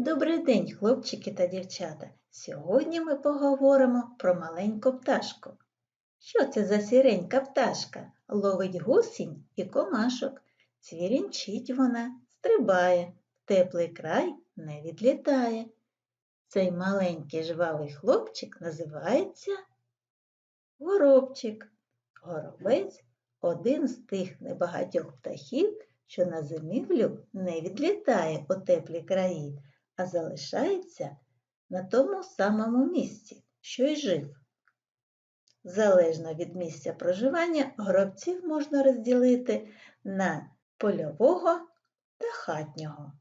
Добрий день, хлопчики та дівчата. Сьогодні ми поговоримо про маленьку пташку. Що це за сіренька пташка? Ловить гусінь і комашок. Цвірінчить вона, стрибає, теплий край не відлітає. Цей маленький жвавий хлопчик називається горобчик. Горобець один з тих небагатьох птахів, що на зимівлю не відлітає у теплі краї, а залишається на тому самому місці, що й жив. Залежно від місця проживання, горобців можна розділити на польового та хатнього.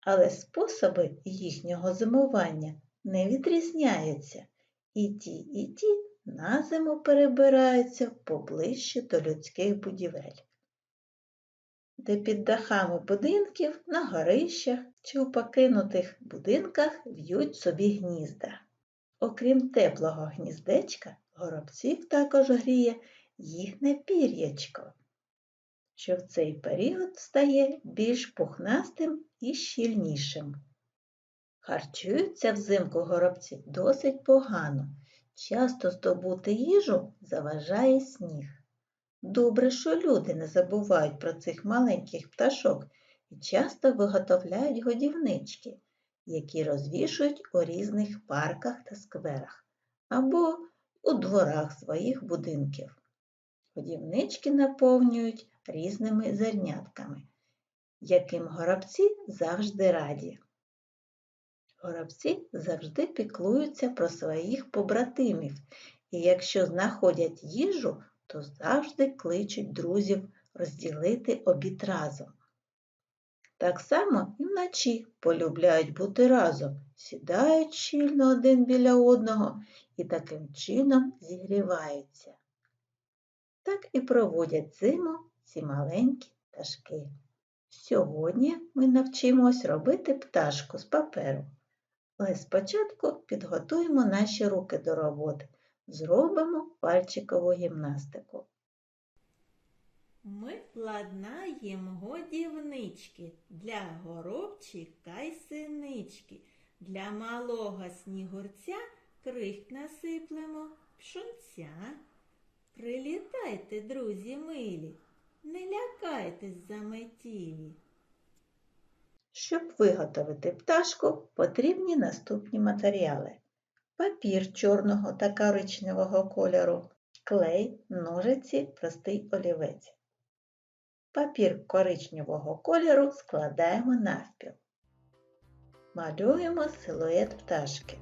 Але способи їхнього зимування не відрізняються, і ті, і ті на зиму перебираються поближче до людських будівель де під дахами будинків, на горищах чи у покинутих будинках в'ють собі гнізда. Окрім теплого гніздечка, горобців також гріє їхнє пір'ячко, що в цей період стає більш пухнастим і щільнішим. Харчуються взимку горобці досить погано. Часто здобути їжу заважає сніг. Добре, що люди не забувають про цих маленьких пташок і часто виготовляють годівнички, які розвішують у різних парках та скверах або у дворах своїх будинків. Годівнички наповнюють різними зернятками, яким горобці завжди раді. Горобці завжди піклуються про своїх побратимів, і якщо знаходять їжу, то завжди кличуть друзів розділити обід разом. Так само і вночі полюбляють бути разом, сідають щільно один біля одного і таким чином зігріваються. Так і проводять зиму ці маленькі пташки. Сьогодні ми навчимось робити пташку з паперу. Але спочатку підготуємо наші руки до роботи. Зробимо пальчикову гімнастику. Ми ладнаємо годівнички для горобчика й синички. Для малого снігурця крихт насиплемо пшонця. Прилітайте, друзі милі, не лякайтесь заметілі. Щоб виготовити пташку, потрібні наступні матеріали папір чорного та коричневого кольору, клей, ножиці, простий олівець. Папір коричневого кольору складаємо навпіл. Малюємо силует пташки.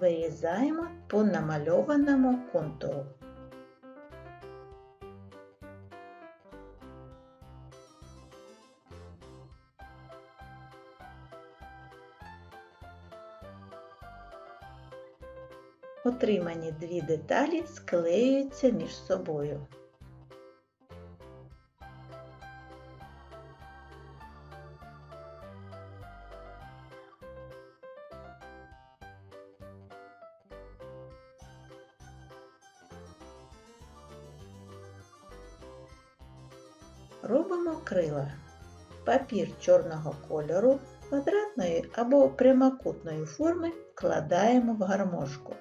Вирізаємо по намальованому контуру. Отримані дві деталі склеюються між собою. Робимо крила. Папір чорного кольору квадратної або прямокутної форми вкладаємо в гармошку.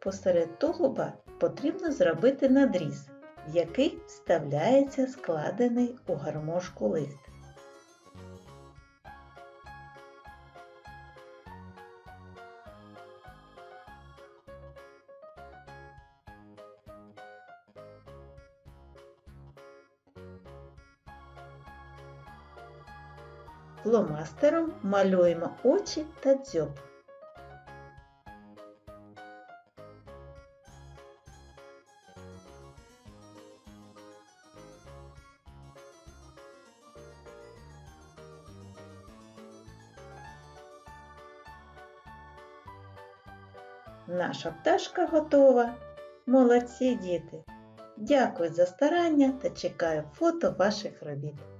Посеред тулуба потрібно зробити надріз, в який вставляється складений у гармошку лист. фломастером малюємо очі та дзьоб. Наша пташка готова. Молодці діти! Дякую за старання та чекаю фото ваших робіт.